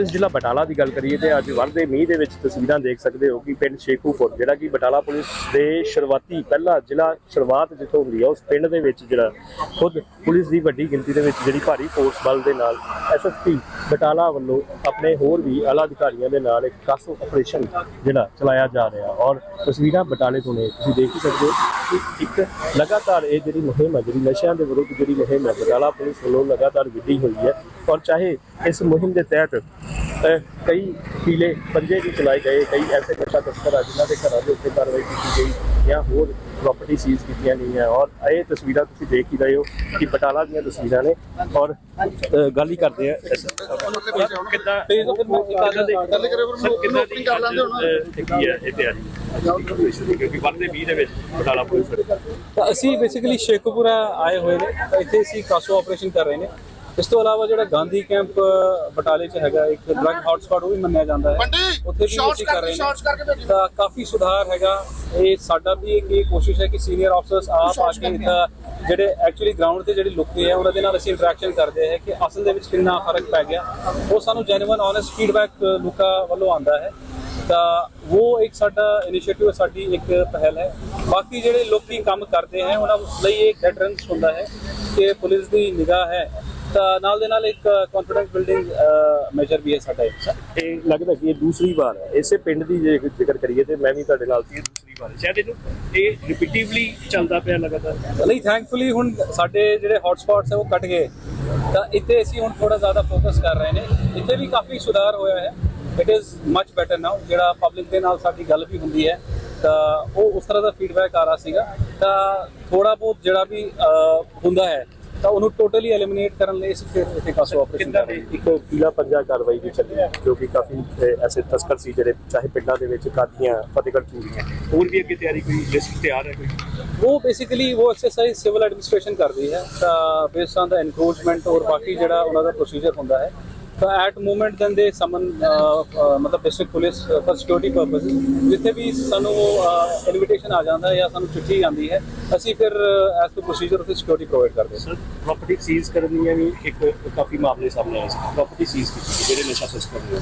Police ਜ਼ਿਲ੍ਹਾ ਬਟਾਲਾ ਦੀ ਗੱਲ ਕਰੀਏ ਤੇ ਅੱਜ ਵਰਦੇ ਮੀਂਹ ਦੇ ਵਿੱਚ ਤਸਵੀਰਾਂ ਦੇਖ ਸਕਦੇ ਹੋ ਕਿ ਪਿੰਡ ਸ਼ੇਖੂਪੁਰ, ਜਿਹੜਾ ਕਿ ਬਟਾਲਾ ਪੁਲਿਸ ਦੇ ਸ਼ੁਰੂਆਤੀ ਪਹਿਲਾ ਜ਼ਿਲ੍ਹਾ ਸ਼ੁਰੂਆਤ ਜਿੱਥੋਂ ਹੁੰਦੀ ਹੈ ਉਸ ਪਿੰਡ ਦੇ ਵਿੱਚ ਜਿਹੜਾ ਖੁਦ ਪੁਲਿਸ ਦੀ ਵੱਡੀ ਗਿਣਤੀ ਦੇ ਵਿੱਚ ਜਿਹੜੀ ਭਾਰੀ ਫੋਰਸ ਬਲ ਦੇ ਨਾਲ ਐਸਐਸਪੀ ਬਟਾਲਾ ਵੱਲੋਂ ਆਪਣੇ ਹੋਰ ਵੀ ਆਲਾ ਅਧਿਕਾਰੀਆਂ ਦੇ ਨਾਲ ਇੱਕ ਖਾਸ ਆਪਰੇਸ਼ਨ ਜਿਹੜਾ ਚਲਾਇਆ ਜਾ ਰਿਹਾ ਔਰ ਤਸਵੀਰਾਂ ਬਟਾਲੇ ਤੋਂ ਨੇ, ਤੁਸੀਂ ਦੇਖ ਹੀ ਸਕਦੇ ਹੋ ਕਿ ਇੱਕ ਲਗਾਤਾਰ ਇਹ ਜਿਹੜੀ ਮੁਹਿੰਮ ਹੈ, ਜਿਹੜੀ ਨਸ਼ਿਆਂ ਦੇ ਵਿਰੁੱਧ ਜਿਹੜੀ ਮੁਹਿੰਮ ਹੈ, ਬਟਾਲਾ ਪੁਲਿਸ ਵੱਲੋਂ ਲਗਾਤਾਰ ਵਿੱਢੀ ਹੋਈ ਹੈ। ਔਰ ਚਾਹੇ ਇਸ ਮੁਹਿੰਮ ਦੇ ਤਹਿਤ ਕਈ ਪੀਲੇ ਪੰਜੇ ਵੀ ਚਲਾਏ ਗਏ ਕਈ ਐਸੇ ਨਸ਼ਾ ਤਸਕਰ ਆ ਜਿਨ੍ਹਾਂ ਦੇ ਘਰਾਂ ਦੇ ਉੱਤੇ ਕਾਰਵਾਈ ਕੀਤੀ ਗਈ ਜਾਂ ਹੋਰ ਪ੍ਰਾਪਰਟੀ ਸੀਜ਼ ਕੀਤੀਆਂ ਗਈਆਂ। ਔਰ ਇਹ ਤਸਵੀਰਾਂ ਤੁਸੀਂ ਦੇਖ ਹੀ ਰਹੇ ਹੋ ਕਿ ਬਟਾਲਾ ਦੀਆਂ ਤਸਵੀਰਾਂ ਨੇ। ਔਰ ਗੱਲ ਹੀ ਕਰਦੇ ਆ ਕਿੱਦਾਂ? ਕਿੱਦਾਂ ਦੇ ਸਰ ਕਿੱਦਾਂ ਦੀ ਅਹ, ਕੀ ਹੈ? ਇਹ ਤਿਆਰੀ ਕਿਉਂਕਿ ਵਰਦੇ 20 ਦੇ ਵਿੱਚ ਬਟਾਲਾ ਪੁਲਿਸ ਤਾਂ ਅਸੀਂ ਬੇਸਿਕਲੀ ਸ਼ੇਖੂਪੁਰਾ ਆਏ ਹੋਏ ਨੇ। ਇੱਥੇ ਅਸੀਂ ਕਾਸੋ ਆਪਰੇਸ਼ਨ ਕਰ ਰਹੇ ਨੇ। ਇਸ ਤੋਂ ਇਲਾਵਾ ਜਿਹੜਾ ਗਾਂਧੀ ਕੈਂਪ ਬਟਾਲੇ 'ਚ ਹੈਗਾ ਇੱਕ ਡਰਗ ਹੌਟਸਪੌਟ ਉਹ ਵੀ ਮੰਨਿਆ ਜਾਂਦਾ ਹੈ। ਉੱਥੇ ਵੀ ਅਸੀਂ ਕਰ ਰਹੇ ਨੇ ਤਾਂ ਕਾਫੀ ਸੁਧਾਰ ਹੈਗਾ। ਇਹ ਸਾਡਾ ਵੀ ਇੱਕ ਇਹ ਕੋਸ਼ਿਸ਼ ਹੈ ਕਿ ਸੀਨੀਅਰ ਆਫਸਰਸ ਆਪ ਆ ਕੇ ਇੱਥੇ ਜਿਹੜੇ ਐਕਚੁਅਲੀ ਗਰਾਊਂਡ ਤੇ ਜਿਹੜੇ ਲੋਕੀ ਆ ਉਹਨਾਂ ਦੇ ਨਾਲ ਅਸੀਂ ਇੰਟਰੈਕਸ਼ਨ ਕਰਦੇ ਹਾਂ ਕਿ ਅਸਲ ਦੇ ਵਿੱਚ ਕਿੰਨਾ ਫ਼ਰਕ ਪੈ ਗਿਆ। ਉਹ ਸਾਨੂੰ ਜੈਨੂਇਨ ਓਨੈਸਟ ਫੀਡਬੈਕ ਲੋਕਾਂ ਵੱਲੋਂ ਆਉਂਦਾ ਹੈ। ਤਾਂ ਉਹ ਇੱਕ ਸਾਡਾ ਇਨੀਸ਼ੀਏਟਿਵ ਹੈ ਸਾਡੀ ਇੱਕ ਪਹਿਲ ਹੈ। ਬਾਕੀ ਜਿਹੜੇ ਲੋਕੀ ਕੰਮ ਕਰਦੇ ਹਨ ਉਹਨਾਂ ਲਈ ਇੱਕ ਡੈਟਰੈਂਸ ਹੁੰਦਾ ਹੈ ਕਿ ਪੁਲਿਸ ਦੀ ਨਿਗਾਹ ਹੈ। ਤਾਂ ਨਾਲ ਦੇ ਨਾਲ ਇੱਕ ਕੌਨਫੀਡੈਂਸ ਬਿਲਡਿੰਗ ਮੈਜਰ ਵੀ ਹੈ ਸਾਡਾ ਇੱਕ। ਇਹ ਲੱਗਦਾ ਕਿ ਇਹ ਦੂਸਰੀ ਵਾਰ ਹੈ। ਇਸੇ ਪਿੰਡ ਦੀ ਜੇ ਜ਼ਿਕਰ ਕਰੀਏ ਤੇ ਮੈਂ ਵੀ ਤੁਹਾਡੇ ਨਾਲ ਸੀ ਇਹ ਦੂਸਰੀ ਵਾਰ ਸ਼ਾਇਦ ਇਹਨੂੰ ਇਹ ਰਿਪੀਟਿਵਲੀ ਚੱਲਦਾ ਪਿਆ ਲਗਾਤਾਰ। ਨਹੀਂ ਥੈਂਕਫੁਲੀ ਹੁਣ ਸਾਡੇ ਜਿਹੜੇ ਹੌਟਸਪੌਟਸ ਹੈ ਉਹ ਕੱਟ ਗਏ। ਤਾਂ ਇੱਥੇ ਅਸੀਂ ਹੁਣ ਥੋੜਾ ਜ਼ਿਆਦਾ ਫੋਕਸ ਕਰ ਰਹੇ ਨੇ। ਇੱਥੇ ਵੀ ਕਾਫੀ ਸੁਧਾਰ ਹੋਇਆ ਹੈ। It is much better now ਜਿਹੜਾ ਪਬਲਿਕ ਦੇ ਨਾਲ ਸਾਡੀ ਗੱਲ ਵੀ ਹੁੰਦੀ ਹੈ ਤਾਂ ਉਹ ਉਸ ਤਰ੍ਹਾਂ ਦਾ ਫੀਡਬੈਕ ਆ ਰਿਹਾ ਸੀਗਾ। ਤਾਂ ਥੋੜਾ ਬਹੁਤ ਜਿਹੜਾ ਵੀ ਹੁੰਦਾ ਹੈ ਤਾਂ ਉਹਨੂੰ ਟੋਟਲੀ ਐਲੀਮੀਨੇਟ ਕਰਨ ਲਈ ਅਸੀਂ ਫਿਰ ਇੱਥੇ ਕਾਸੋ ਆਪਰੇਸ਼ਨ ਕਰ ਰਹੇ ਇੱਕ ਪੀਲਾ ਪੰਜਾ ਕਾਰਵਾਈ ਵੀ ਚੱਲੀ ਕਿਉਂਕਿ ਕਾਫੀ ਐਸੇ ਤਸਕਰ ਸੀ ਜਿਹੜੇ ਚਾਹੇ ਪਿੰਡਾਂ ਦੇ ਵਿੱਚ ਕਾਦੀਆਂ ਫਤਿਹਗੜ੍ਹ ਚੂੜੀਆਂ ਹੋਰ ਵੀ ਅੱਗੇ ਤਿਆਰੀ ਕੋਈ ਲਿਸਟ ਤਿਆਰ ਹੈ ਕੋਈ? ਉਹ ਬੇਸਿਕਲੀ ਉਹ ਐਕਸਰਸਾਈਜ਼ ਸਿਵਲ ਐਡਮਿਨਿਸਟ੍ਰੇਸ਼ਨ ਕਰਦੀ ਹੈ ਤਾਂ ਬੇਸ ਆਨ ਦਾ ਐਨਕਰੋਚਮੈਂਟ ਔਰ ਬਾਕੀ ਜਿਹੜਾ ਉਹਨਾਂ ਦਾ ਪ੍ਰੋਸੀਜਰ ਹੁੰਦਾ ਹੈ ਤਾਂ ਐਟ ਮੂਮੈਂਟ ਦੈਨ ਦੇ ਸਮਨ ਮਤਲਬ district police for security purpose ਜਿੱਥੇ ਵੀ ਸਾਨੂੰ ਇਨਵੀਟੇਸ਼ਨ ਆ ਜਾਂਦਾ ਜਾਂ ਸਾਨੂੰ ਚਿੱਠੀ ਆਉਂਦੀ ਹੈ ਅਸੀਂ ਫਿਰ ਐਸ ਪਰ ਪ੍ਰੋਸੀਜਰ ਉੱਥੇ ਸਿਕਿਉਰਿਟੀ ਪ੍ਰੋਵਾਈਡ ਕਰਦੇ ਹਾਂ। ਸਰ ਪ੍ਰਾਪਰਟੀ ਸੀਜ਼ ਕਰਨ ਦੀਆਂ ਵੀ ਇੱਕ ਕਾਫੀ ਮਾਮਲੇ ਸਾਹਮਣੇ ਆਏ ਸੀ। ਪ੍ਰਾਪਰਟੀ ਸੀਜ਼ ਕੀਤੀ ਜਿਹੜੇ ਨਸ਼ਾ ਤਸਕਰ ਨੇ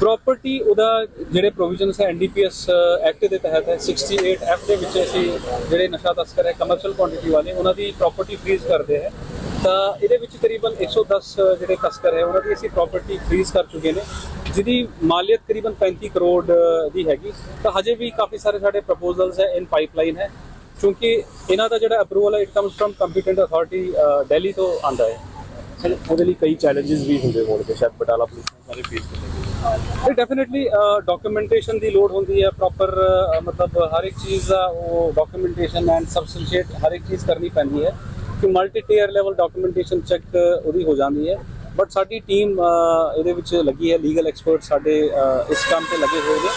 ਪ੍ਰਾਪਰਟੀ ਉਹਦਾ ਜਿਹੜੇ ਪ੍ਰੋਵੀਜ਼ਨਸ ਹੈ ਐਨਡੀਪੀਐਸ ਐਕਟ ਦੇ ਤਹਿਤ ਹੈ 68 ਐਫ ਦੇ ਵਿੱਚ ਅਸੀਂ ਜਿਹੜੇ ਨਸ਼ਾ ਤਸਕਰ ਹੈ ਕਮਰਸ਼ੀਅਲ ਕੁਆਂਟੀਟੀ ਵਾਲੇ ਉਹਨਾਂ ਦੀ ਪ੍ਰਾਪਰਟੀ ਫ੍ਰੀਜ਼ ਕਰਦੇ ਹੈ। ਤਾਂ ਇਹਦੇ ਵਿੱਚ ਕਰੀਬਨ 110 ਜਿਹੜੇ ਤਸਕਰ ਹੈ ਉਹਨਾਂ ਦੀ ਅਸੀਂ ਪ੍ਰਾਪਰਟੀ ਫ੍ਰੀਜ਼ ਕਰ ਚੁੱਕੇ ਨੇ। ਜਿਹਦੀ ਮਾਲੀਅਤ ਕਰੀਬਨ 35 ਕਰੋੜ ਦੀ ਹੈਗੀ। ਤਾਂ ਹਜੇ ਵੀ ਕਾਫੀ ਸਾਰੇ ਸਾਡੇ ਪ੍ਰਪੋਜ਼ਲਸ ਹੈ ਇਨ ਪਾਈਪਲਾਈਨ ਹੈ। ਕਿਉਂਕਿ ਇਹਨਾਂ ਦਾ ਜਿਹੜਾ ਅਪਰੂਵਲ ਹੈ it comes from competent authority Delhi ਤੋਂ ਆਂਦਾ ਹੈ। ਸਰ ਉਹਦੇ ਲਈ ਕਈ ਚੈਲੰਜਸ ਵੀ ਹੁੰਦੇ ਹੋਣਗੇ ਸ਼ਾਇਦ ਬਟਾਲਾ ਪੁਲਿਸ ਨੂੰ ਸਾਰੇ ਫੇਸ ਕਰਨੇ ਇਹ ਡੈਫੀਨਿਟਲੀ ਡਾਕੂਮੈਂਟੇਸ਼ਨ ਦੀ ਲੋੜ ਹੁੰਦੀ ਹੈ ਪ੍ਰੋਪਰ ਮਤਲਬ ਹਰ ਇੱਕ ਚੀਜ਼ ਦਾ ਉਹ ਡਾਕੂਮੈਂਟੇਸ਼ਨ ਐਂਡ ਸਬਸਟੈਂਸ਼ੀਏਟ ਹਰ ਇੱਕ ਚੀਜ਼ ਕਰਨੀ ਪੈਂਦੀ ਹੈ। ਕਿ multi tier level documentation check ਉਹਦੀ ਹੋ ਜਾਂਦੀ ਹੈ। ਬਟ ਸਾਡੀ ਟੀਮ ਇਹਦੇ ਵਿੱਚ ਲੱਗੀ ਹੈ ਲੀਗਲ ਐਕਸਪਰਟ ਸਾਡੇ ਇਸ ਕੰਮ ਤੇ ਲੱਗੇ ਹੋਏ ਨੇ।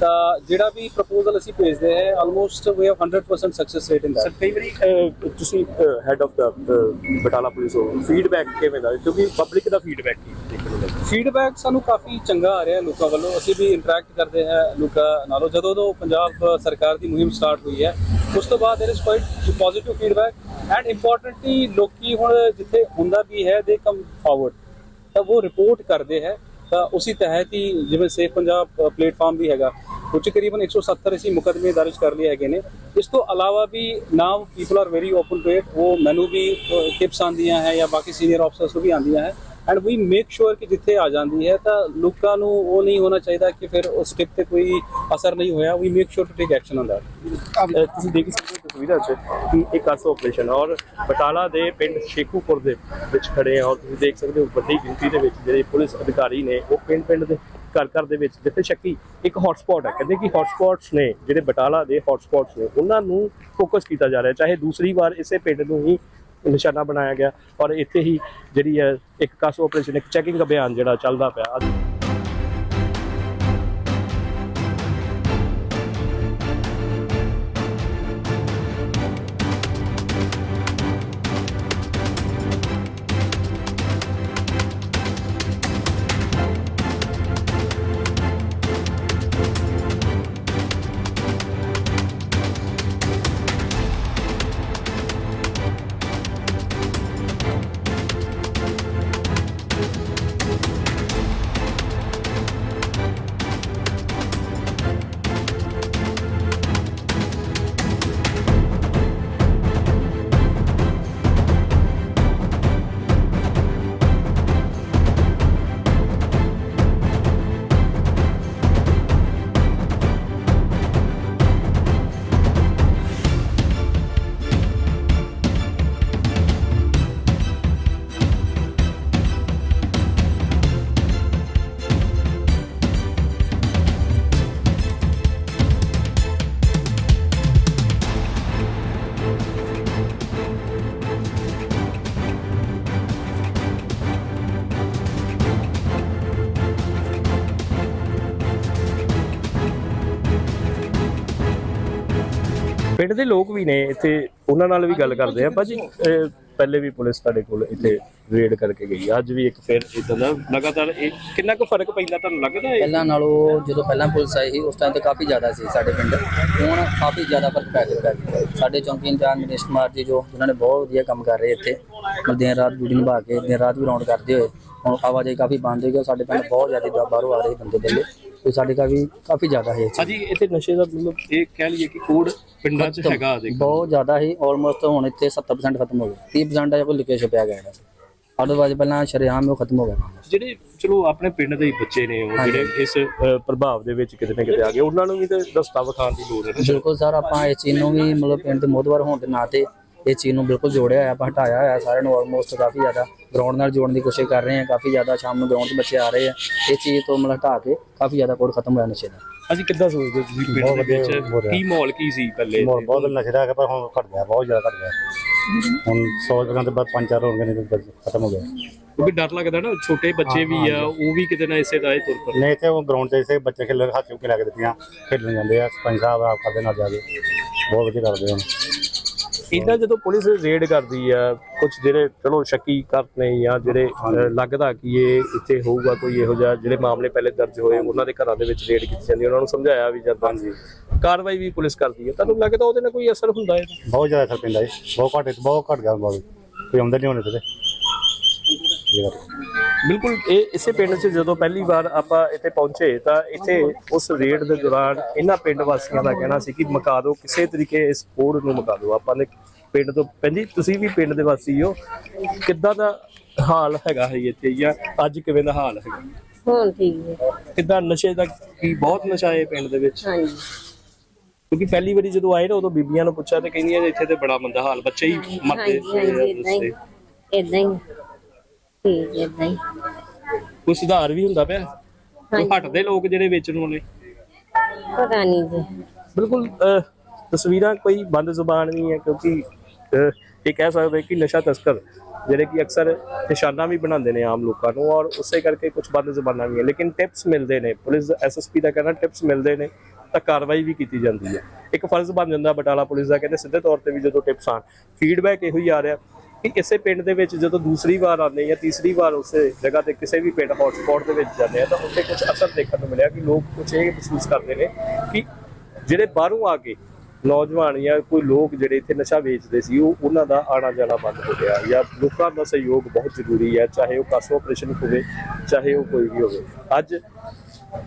ਤਾਂ ਜਿਹੜਾ ਵੀ ਪ੍ਰਪੋਜ਼ਲ ਅਸੀਂ ਭੇਜਦੇ ਹੈ almost we have 100% success rate in sir that ਕਈ ਵਾਰੀ ਤੁਸੀਂ ਹੈਡ ਆਫ ਦਾ ਬਟਾਲਾ ਪੁਲਿਸ ਹੋ ਫੀਡਬੈਕ ਕਿਵੇਂ ਦਾ? ਕਿਉਂਕਿ ਪਬਲਿਕ ਦਾ ਫੀਡਬੈਕ ਫੀਡਬੈਕ ਸਾਨੂੰ ਕਾਫੀ ਚੰਗਾ ਆ ਰਿਹਾ ਲੋਕਾਂ ਵੱਲੋਂ। ਅਸੀਂ ਵੀ ਇੰਟਰੈਕਟ ਕਰਦੇ ਹਾਂ ਲੋਕਾਂ ਨਾਲੋਂ। ਜਦੋਂ ਤੋਂ ਪੰਜਾਬ ਸਰਕਾਰ ਦੀ ਮੁਹਿੰਮ ਸਟਾਰਟ ਹੋਈ ਹੈ ਉਸ ਤੋਂ ਬਾਅਦ there is quite positive feedback and importantly ਲੋਕੀ ਹੁਣ ਜਿੱਥੇ ਹੁੰਦਾ ਵੀ ਹੈ ਦੇ ਕਮ ਫਾਰਵਰਡ ਤਾਂ ਉਹ ਰਿਪੋਰਟ ਕਰਦੇ ਹੈ, ਤਾਂ ਉਸੇ ਤਹਿਤ ਹੀ ਜਿਵੇਂ ਸੇਫ ਪੰਜਾਬ ਪਲੇਟਫਾਰਮ ਵੀ ਹੈਗਾ, ਉੱਚ ਕਰੀਬਨ 170 ਅਸੀਂ ਮੁਕਦਮੇ ਦਰਜ ਕਰ ਲਏ ਹੈਗੇ ਨੇ। ਇਸ ਤੋਂ ਇਲਾਵਾ ਵੀ now people are very open to it ਉਹ ਮੈਨੂੰ ਵੀ ਟਿਪਸ ਆਉਂਦੀਆਂ ਹੈ ਜਾਂ ਬਾਕੀ ਸੀਨੀਅਰ ਆਫਸਰਸ ਨੂੰ ਵੀ ਆਉਂਦੀਆਂ ਹੈ। ਐਂਡ ਵੀ ਮੇਕ ਸ਼ੋਰ ਕਿ ਜਿੱਥੇ ਆ ਜਾਂਦੀ ਹੈ ਤਾਂ ਲੋਕਾਂ ਨੂੰ ਉਹ ਨਹੀਂ ਹੋਣਾ ਚਾਹੀਦਾ ਕਿ ਫਿਰ ਉਸ ਟਿਪ ਤੇ ਕੋਈ ਅਸਰ ਨਹੀਂ ਹੋਇਆ we make sure to take action on that ਤੁਸੀਂ ਦੇਖ ਸਕਦੇ ਹੋ ਤਸਵੀਰਾਂ 'ਚ ਕਿ ਇੱਕ ਕਾਸੋ ਆਪਰੇਸ਼ਨ ਔਰ ਬਟਾਲਾ ਦੇ ਪਿੰਡ ਸ਼ੇਖੂਪੁਰ ਦੇ ਵਿੱਚ ਖੜੇ ਆ ਔਰ ਤੁਸੀਂ ਦੇਖ ਸਕਦੇ ਹੋ ਵੱਡੀ ਗਿਣਤੀ ਦੇ ਵਿੱਚ ਜਿਹੜੇ ਪੁਲਿਸ ਅਧਿਕਾਰੀ ਨੇ ਉਹ ਪਿੰਡ ਪਿੰਡ ਦੇ ਘਰ ਘਰ ਦੇ ਵਿੱਚ ਜਿੱਥੇ ਸ਼ੱਕੀ ਇੱਕ ਹੌਟਸਪੌਟ ਹੈ ਕਹਿੰਦੇ ਕਿ ਹੌਟਸਪੌਟਸ ਨੇ ਜਿਹੜੇ ਬਟਾਲਾ ਦੇ ਹੌਟਸਪੌਟਸ ਨੇ ਉਹਨਾਂ ਨੂੰ ਫੋਕਸ ਕੀਤਾ ਜਾ ਰਿਹਾ ਚਾਹੇ ਦੂਸਰੀ ਵਾਰ ਇਸੇ ਪਿੰਡ ਨੂੰ ਹੀ ਨਿਸ਼ਾਨਾ ਬਣਾਇਆ ਗਿਆ ਔਰ ਇੱਥੇ ਹੀ ਜਿਹੜੀ ਹੈ ਇੱਕ ਕਾਸੋ ਆਪਰੇਸ਼ਨ ਇੱਕ ਚੈਕਿੰਗ ਅਭਿਆਨ ਜਿਹੜਾ ਚੱਲਦਾ ਪਿਆ ਅੱਜ। ਪਿੰਡ ਦੇ ਲੋਕ ਵੀ ਨੇ ਇੱਥੇ ਉਹਨਾਂ ਨਾਲ ਵੀ ਗੱਲ ਕਰਦੇ ਆ। ਭਾਜੀ ਅਹ ਪਹਿਲੇ ਵੀ ਪੁਲਿਸ ਤੁਹਾਡੇ ਕੋਲ ਇੱਥੇ ਰੇਡ ਕਰਕੇ ਗਈ ਆ। ਅੱਜ ਵੀ ਇੱਕ ਫਿਰ ਇਦਾਂ ਦਾ ਲਗਾਤਾਰ ਇਹ ਕਿੰਨਾ ਕੁ ਫ਼ਰਕ ਪੈਂਦਾ ਤੁਹਾਨੂੰ ਲੱਗਦਾ ਹੈ ਪਹਿਲਾਂ ਨਾਲੋਂ ਜਦੋਂ ਪਹਿਲਾਂ ਪੁਲਿਸ ਆਈ ਸੀ ਉਸ ਟਾਈਮ ਤੇ ਕਾਫੀ ਜ਼ਿਆਦਾ ਸੀ ਸਾਡੇ ਪਿੰਡ। ਹੁਣ ਕਾਫੀ ਜ਼ਿਆਦਾ ਫ਼ਰਕ ਪੈ ਚੁੱਕਾ ਹੈ ਸਾਡੇ ਚੌਂਕੀ ਇੰਚਾਰਜ ਮਨੀਸ਼ ਕੁਮਾਰ ਜੀ ਜੋ ਜਿਨ੍ਹਾਂ ਨੇ ਬਹੁਤ ਵਧੀਆ ਕੰਮ ਕਰ ਰਹੇ ਇੱਥੇ। ਮਤਲਬ ਦਿਨ ਰਾਤ ਡਿਊਟੀ ਨਿਭਾ ਕੇ ਦਿਨ ਰਾਤ ਵੀ ਰੌਂਡ ਕਰਦੇ ਹੋਏ। ਹੁਣ ਆਵਾਜਾਈ ਕਾਫੀ ਬੰਦ ਹੋ ਗਈ ਸਾਡੇ ਪਿੰਡ ਬਹੁਤ ਜ਼ਿਆਦਾ ਬਾਹਰੋਂ ਆ ਰਹੇ ਬੰਦੇ ਪਹਿਲੇ ਤੇ ਸਾਡੇ ਕਾ ਵੀ ਕਾਫੀ ਜ਼ਿਆਦਾ ਹੈ ਹਾਂਜੀ ਇੱਥੇ ਨਸ਼ੇ ਦਾ ਮਤਲਬ ਇਹ ਕਹਿ ਲਈਏ ਕਿ ਕੋਡ ਪਿੰਡਾਂ 'ਚ ਹੈਗਾ ਦੇਖ। ਬਹੁਤ ਜ਼ਿਆਦਾ ਹੀ ਆਲਮੋਸਟ ਹੁਣ ਇੱਥੇ 70% ਖਤਮ ਹੋ ਗਿਆ। 30% ਦਾ ਕੋਈ ਲਿਖੇ ਛਪਿਆ ਗਿਆ ਹੈ ਅਦਰਵਾਈਜ਼ ਪਹਿਲਾਂ ਸ਼ਰੇਆਮ ਉਹ ਖਤਮ ਹੋ ਗਿਆ। ਜਿਹੜੇ ਚਲੋ ਆਪਣੇ ਪਿੰਡ ਦੇ ਹੀ ਬੱਚੇ ਨੇ ਉਹ ਜਿਹੜੇ ਇਸ ਪ੍ਰਭਾਵ ਦੇ ਵਿੱਚ ਕਿਤੇ ਨਾ ਕਿਤੇ ਆ ਗਏ ਉਹਨਾਂ ਨੂੰ ਵੀ ਤਾਂ ਦਸਤਾ ਵਿਖਾਉਣ ਦੀ ਲੋੜ ਹੈ ਬਿਲਕੁਲ ਸਰ ਆਪਾਂ ਇਸ ਚੀਜ਼ ਨੂੰ ਵੀ ਮਤਲਬ ਪਿੰਡ ਦੇ ਮੋਦਵਾਰ ਹੋਣ ਦੇ ਨਾਤੇ ਇਹ ਚੀਜ਼ ਨੂੰ ਬਿਲਕੁਲ ਜੋੜਿਆ ਹੋਇਆ ਆਪਾਂ ਹਟਾਇਆ ਹੋਇਆ ਸਾਰਿਆਂ ਨੂੰ ਆਲਮੋਸਟ ਕਾਫੀ ਜ਼ਿਆਦਾ ਗਰਾਊਂਡ ਨਾਲ ਜੋੜਨ ਦੀ ਕੋਸ਼ਿਸ਼ ਕਰ ਰਹੇ ਹਾਂ ਕਾਫੀ ਜ਼ਿਆਦਾ ਸ਼ਾਮ ਨੂੰ ਗਰਾਊਂਡ 'ਚ ਬੱਚੇ ਆ ਰਹੇ ਆ ਇਹ ਚੀਜ਼ ਤੋਂ ਮਤਲਬ ਹਟਾ ਕੇ ਕਾਫੀ ਜ਼ਿਆਦਾ ਕੋਡ ਖਤਮ ਹੋਇਆ ਨਸ਼ੇ ਦਾ। ਅਸੀਂ ਕਿੱਦਾਂ ਸੋਚਦੇ ਹੋ ਤੁਸੀਂ ਪਿੰਡ ਦੇ ਵਿੱਚ? ਕੀ ਮਾਹੌਲ ਕੀ ਸੀ ਪਹਿਲੇ? ਮਾਹੌਲ ਬਹੁਤ ਨਸ਼ੇ ਦਾ ਹੈਗਾ ਪਰ ਹੁਣ ਘਟ ਗਿਆ ਬਹੁਤ ਜ਼ਿਆਦਾ ਘਟ ਗਿਆ। ਹੁਣ 100 ਜਗ੍ਹਾ ਤੇ ਬਾਅਦ ਪੰਜ ਚਾਰ ਹੋਣਗੇ ਨਹੀਂ ਤਾਂ ਬਸ ਖਤਮ ਹੋ ਗਿਆ ਕਿਉਂਕਿ ਡਰ ਲੱਗਦਾ ਨਾ ਛੋਟੇ ਬੱਚੇ ਵੀ ਆ ਉਹ ਵੀ ਕਿਤੇ ਨਾ ਇਸੇ ਦਾ ਇਹ ਤੁਰ ਪਰ ਨਹੀਂ ਤੇ ਉਹ ਗਰਾਊਂਡ 'ਚ ਇਸੇ ਬੱਚੇ ਖੇਲਣ ਹੱਥ ਚੁੱਕ ਕੇ ਲੈ ਕੇ ਦਿੱਤੀਆਂ ਖੇਡਣ ਜਾਂਦੇ ਆ ਸਰਪੰਚ ਸਾਹਿਬ ਆਪ ਕਰਦੇ ਨਾਲ ਜਾ ਕੇ। ਬਹੁਤ ਵਧੀਆ ਕਰਦੇ ਹਨ ਇਦਾਂ ਜਦੋਂ ਪੁਲਿਸ ਰੇਡ ਕਰਦੀ ਆ ਕੁਝ ਜਿਹੜੇ ਚਲੋ ਸ਼ੱਕੀ ਕਰਨੇ ਜਾਂ ਜਿਹੜੇ ਲੱਗਦਾ ਕਿ ਇਹ ਇੱਥੇ ਹੋਊਗਾ ਕੋਈ ਇਹੋ ਜਿਹਾ ਜਿਹੜੇ ਮਾਮਲੇ ਪਹਿਲੇ ਦਰਜ ਹੋਏ ਉਹਨਾਂ ਦੇ ਘਰਾਂ ਦੇ ਵਿੱਚ ਰੇਡ ਕੀਤੀ ਜਾਂਦੀ ਉਹਨਾਂ ਨੂੰ ਸਮਝਾਇਆ ਵੀ ਜਾਂਦਾ ਕਾਰਵਾਈ ਵੀ ਪੁਲਿਸ ਕਰਦੀ ਹੈ ਤੁਹਾਨੂੰ ਲੱਗਦਾ ਉਹਦੇ ਨਾਲ ਕੋਈ ਅਸਰ ਹੁੰਦਾ ਹੈ ਬਹੁਤ ਜ਼ਿਆਦਾ ਅਸਰ ਪੈਂਦਾ ਜੀ। ਬਹੁਤ ਘੱਟ ਬਹੁਤ ਘਟ ਗਿਆ ਬਹੁਤ ਕੋਈ ਆਉਂਦਾ ਨਹੀਂ ਹੋਣੇ ਤੇ। ਬਿਲਕੁਲ ਇਹ ਇਸੇ ਪਿੰਡ 'ਚ ਜਦੋਂ ਪਹਿਲੀ ਵਾਰ ਆਪਾਂ ਇੱਥੇ ਪਹੁੰਚੇ ਤਾਂ ਇੱਥੇ ਉਸ ਰੇਡ ਦੇ ਦੌਰਾਨ ਇਹਨਾਂ ਪਿੰਡ ਵਾਸੀਆਂ ਦਾ ਕਹਿਣਾ ਸੀ ਕਿ ਮਕਾ ਦਿਓ ਕਿਸੇ ਤਰੀਕੇ ਇਸ ਕੋਡ ਨੂੰ ਮਕਾ ਦਿਓ। ਆਪਾਂ ਨੇ ਪਿੰਡ ਤੋਂ ਭੈਣ ਤੁਸੀਂ ਵੀ ਪਿੰਡ ਦੇ ਵਾਸੀ ਹੋ। ਕਿੱਦਾਂ ਦਾ ਹਾਲ ਹੈਗਾ ਹੈ ਇੱਥੇ? ਜਾਂ ਅੱਜ ਕਿਵੇਂ ਦਾ ਹਾਲ ਹੈਗਾ? ਹੁਣ ਠੀਕ ਹੈ। ਕਿੱਦਾਂ ਨਸ਼ੇ ਦਾ ਕੀ ਬਹੁਤ ਨਸ਼ਾ ਹੈ ਪਿੰਡ ਦੇ ਵਿੱਚ? ਹਾਂਜੀ। ਕਿਉਂਕਿ ਪਹਿਲੀ ਵਾਰੀ ਜਦੋਂ ਆਏ ਨਾ ਉਦੋਂ ਬੀਬੀਆਂ ਨੂੰ ਪੁੱਛਿਆ ਤੇ ਕਹਿੰਦੀਆਂ ਇੱਥੇ ਤੇ ਬੜਾ ਮੰਦਾ ਹਾਲ ਬੱਚੇ ਹੀ ਮਰਦੇ ਹਾਂਜੀ ਹਾਂਜੀ ਇਦਾਂ ਹੀ ਇਦਾਂ ਹੀ। ਠੀਕ ਹੀ ਕੋਈ ਸੁਧਾਰ ਵੀ ਹੁੰਦਾ ਪਿਆ? ਕੋਈ ਹਟਦੇ ਲੋਕ ਜਿਹੜੇ ਵੇਚਣ ਵਾਲੇ? ਪਤਾ ਨਹੀਂ ਜੀ। ਬਿਲਕੁਲ ਅਹ, ਤਸਵੀਰਾਂ ਕੋਈ ਬੰਦ ਜ਼ੁਬਾਨ ਨਹੀਂ ਹੈ ਕਿਉਂਕਿ ਅਹ, ਇਹ ਕਹਿ ਸਕਦੇ ਕਿ ਨਸ਼ਾ ਤਸਕਰ ਜਿਹੜੇ ਕਿ ਅਕਸਰ ਨਿਸ਼ਾਨਾ ਵੀ ਬਣਾਉਂਦੇ ਨੇ ਆਮ ਲੋਕਾਂ ਨੂੰ ਔਰ ਉਸੇ ਕਰਕੇ ਕੁਝ ਬੰਦ ਜ਼ੁਬਾਨਾਂ ਵੀ ਹੈ। ਲੇਕਿਨ ਟਿਪਸ ਮਿਲਦੇ ਨੇ ਪੁਲਿਸ ਐਸਐਸਪੀ ਦਾ ਕਹਿਣਾ ਟਿਪਸ ਮਿਲਦੇ ਨੇ ਤਾਂ ਕਾਰਵਾਈ ਵੀ ਕੀਤੀ ਜਾਂਦੀ ਹੈ। ਇੱਕ ਫਰਜ਼ ਬਣ ਜਾਂਦਾ ਬਟਾਲਾ ਪੁਲਿਸ ਦਾ ਕਹਿੰਦੇ ਸਿੱਧੇ ਤੌਰ ਤੇ ਵੀ ਜਦੋਂ ਟਿਪਸ ਆਣ ਫੀਡਬੈਕ ਇਹੋ ਹੀ ਆ ਰਿਹਾ ਕਿ ਇਸੇ ਪਿੰਡ ਦੇ ਵਿੱਚ ਜਦੋਂ ਦੂਸਰੀ ਵਾਰ ਆਉਂਦੇ ਜਾਂ ਤੀਸਰੀ ਵਾਰ ਉਸੇ ਜਗ੍ਹਾ ਤੇ ਕਿਸੇ ਵੀ ਪਿੰਡ ਹੌਟਸਪੌਟ ਦੇ ਵਿੱਚ ਜਾਂਦੇ ਆ, ਤਾਂ ਉੱਥੇ ਕੁਝ ਅਸਰ ਦੇਖਣ ਨੂੰ ਮਿਲਿਆ ਕਿ ਲੋਕ ਕੁਝ ਇਹ ਮਹਿਸੂਸ ਕਰਦੇ ਨੇ ਕਿ ਜਿਹੜੇ ਬਾਹਰੋਂ ਆ ਕੇ ਨੌਜਵਾਨ ਜਾਂ ਕੋਈ ਲੋਕ ਜਿਹੜੇ ਇੱਥੇ ਨਸ਼ਾ ਵੇਚਦੇ ਸੀ, ਉਹ ਉਹਨਾਂ ਦਾ ਆਣਾ ਜਾਣਾ ਬੰਦ ਹੋ ਗਿਆ ਜਾਂ ਲੋਕਾਂ ਦਾ ਸਹਿਯੋਗ ਬਹੁਤ ਜ਼ਰੂਰੀ ਹੈ, ਚਾਹੇ ਉਹ ਕਾਸੋ ਆਪਰੇਸ਼ਨ ਹੋਵੇ, ਚਾਹੇ ਉਹ ਕੋਈ ਵੀ ਹੋਵੇ। ਅੱਜ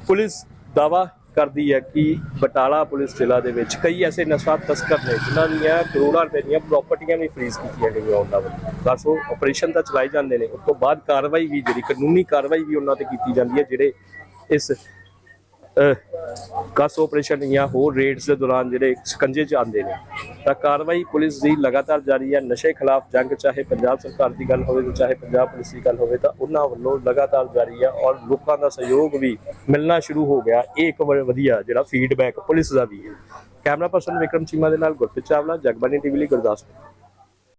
ਪੁਲਿਸ ਦਾਵਾ ਕਰਦੀ ਹੈ ਕਿ ਬਟਾਲਾ ਪੁਲਿਸ ਜ਼ਿਲ੍ਹਾ ਦੇ ਵਿੱਚ ਕਈ ਐਸੇ ਨਸ਼ਾ ਤਸਕਰ ਨੇ ਜਿਨ੍ਹਾਂ ਦੀਆਂ ਕਰੋੜਾਂ ਰੁਪਏ ਦੀਆਂ ਪ੍ਰਾਪਰਟੀਆਂ ਵੀ ਫਰੀਜ਼ ਕੀਤੀਆਂ ਗਈਆਂ ਉਹਨਾਂ ਵੱਲੋਂ। ਬਸ ਉਹ ਆਪਰੇਸ਼ਨ ਤਾਂ ਚਲਾਏ ਜਾਂਦੇ ਨੇ, ਉਸ ਤੋਂ ਬਾਅਦ ਕਾਰਵਾਈ ਵੀ ਜਿਹੜੀ ਕਾਨੂੰਨੀ ਕਾਰਵਾਈ ਵੀ ਉਹਨਾਂ ਤੇ ਕੀਤੀ ਜਾਂਦੀ ਹੈ, ਜਿਹੜੇ ਇਸ ਕਸ ਆਪਰੇਸ਼ਨ ਜਾਂ ਹੋਰ ਰੇਡਸ ਦੇ ਦੌਰਾਨ ਜਿਹੜੇ ਸਕੰਜੇ ਚ ਆਉਂਦੇ ਨੇ, ਤਾਂ ਕਾਰਵਾਈ ਪੁਲਿਸ ਦੀ ਲਗਾਤਾਰ ਜਾਰੀ ਹੈ। ਨਸ਼ੇ ਖਿਲਾਫ ਜੰਗ, ਚਾਹੇ ਪੰਜਾਬ ਸਰਕਾਰ ਦੀ ਗੱਲ ਹੋਵੇ ਤੇ ਚਾਹੇ ਪੰਜਾਬ ਪੁਲਿਸ ਦੀ ਗੱਲ ਹੋਵੇ, ਤਾਂ ਉਹਨਾਂ ਵੱਲੋਂ ਲਗਾਤਾਰ ਜਾਰੀ ਹੈ ਔਰ ਲੋਕਾਂ ਦਾ ਸਹਿਯੋਗ ਵੀ ਮਿਲਣਾ ਸ਼ੁਰੂ ਹੋ ਗਿਆ। ਇਹ ਇੱਕ ਵਧੀਆ ਜਿਹੜਾ ਫੀਡਬੈਕ ਪੁਲਿਸ ਦਾ ਵੀ ਹੈ। ਕੈਮਰਾ ਪਰਸਨ ਵਿਕਰਮ ਚੀਮਾ ਦੇ ਨਾਲ ਗੁਰਪ੍ਰੀਤ ਚਾਵਲਾ ਜਗਬਾਨੀ ਟੀਵੀ ਲਈ ਗੁਰਦਾਸਪੁਰ।